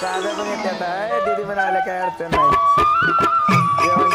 काजा पण येते आता दीदी म्हणाल्या काय अडचण नाही. जेवण